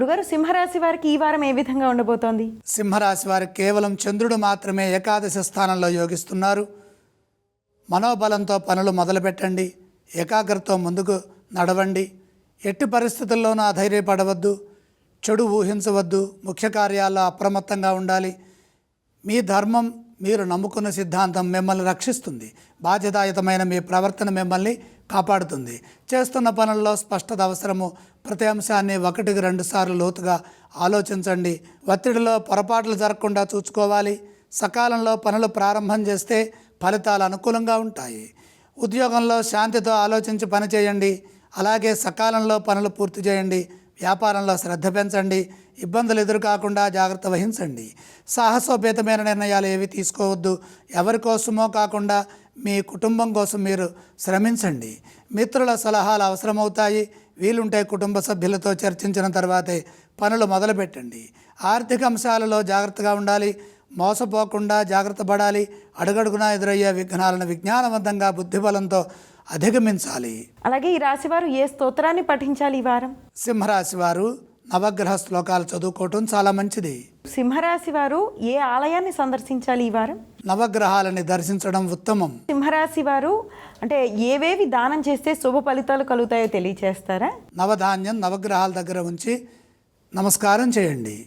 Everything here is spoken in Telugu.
గురుగారు సింహరాశి వారికి ఈ వారం ఏ విధంగా ఉండబోతోంది? సింహరాశి వారికి కేవలం చంద్రుడు మాత్రమే ఏకాదశి స్థానంలో యోగిస్తున్నారు. మనోబలంతో పనులు మొదలుపెట్టండి. ఏకాగ్రతతో ముందుకు నడవండి. ఎట్టి పరిస్థితుల్లోనూ అధైర్యపడవద్దు. చెడు ఊహించవద్దు. ముఖ్య కార్యాల్లో అప్రమత్తంగా ఉండాలి. మీ ధర్మం మీరు నమ్ముకున్న సిద్ధాంతం మిమ్మల్ని రక్షిస్తుంది. బాధ్యతాయుతమైన మీ ప్రవర్తన మిమ్మల్ని కాపాడుతుంది. చేస్తున్న పనుల్లో స్పష్టత అవసరము. ప్రతి అంశాన్ని ఒకటికి రెండు సార్లు లోతుగా ఆలోచించండి. ఒత్తిడిలో పొరపాట్లు జరగకుండా చూసుకోవాలి. సకాలంలో పనులు ప్రారంభం చేస్తే ఫలితాలు అనుకూలంగా ఉంటాయి. ఉద్యోగంలో శాంతితో ఆలోచించి పనిచేయండి అలాగే సకాలంలో పనులు పూర్తి చేయండి. వ్యాపారంలో శ్రద్ధ పెంచండి ఇబ్బందులు ఎదురుకాకుండా జాగ్రత్త వహించండి. సాహసోపేతమైన నిర్ణయాలు ఏవి తీసుకోవద్దు ఎవరి కోసమో కాకుండా మీ కుటుంబం కోసం మీరు శ్రమించండి. మిత్రుల సలహాలు అవసరమవుతాయి వీలుంటే కుటుంబ సభ్యులతో చర్చించిన తర్వాతే పనులు మొదలుపెట్టండి. ఆర్థిక అంశాలలో జాగ్రత్తగా ఉండాలి మోసపోకుండా జాగ్రత్త పడాలి అడుగడుగునా ఎదురయ్యే విఘ్నాలను విజ్ఞానవంతంగా బుద్ధిబలంతో అధిగమించాలి. అలాగే ఈ రాశి వారు ఏ స్తోత్రాన్ని పఠించాలి ఈ వారం? సింహరాశి వారు నవగ్రహ శ్లోకాలు చదువుకోవటం చాలా మంచిది. సింహరాశి వారు ఏ ఆలయాన్ని సందర్శించాలి ఈ వారం? నవగ్రహాలని దర్శించడం ఉత్తమం. సింహరాశి వారు అంటే ఏవేవి దానం చేస్తే శుభ ఫలితాలు కలుగుతాయో తెలియచేస్తారా? నవధాన్యం నవగ్రహాల దగ్గర ఉంచి నమస్కారం చేయండి.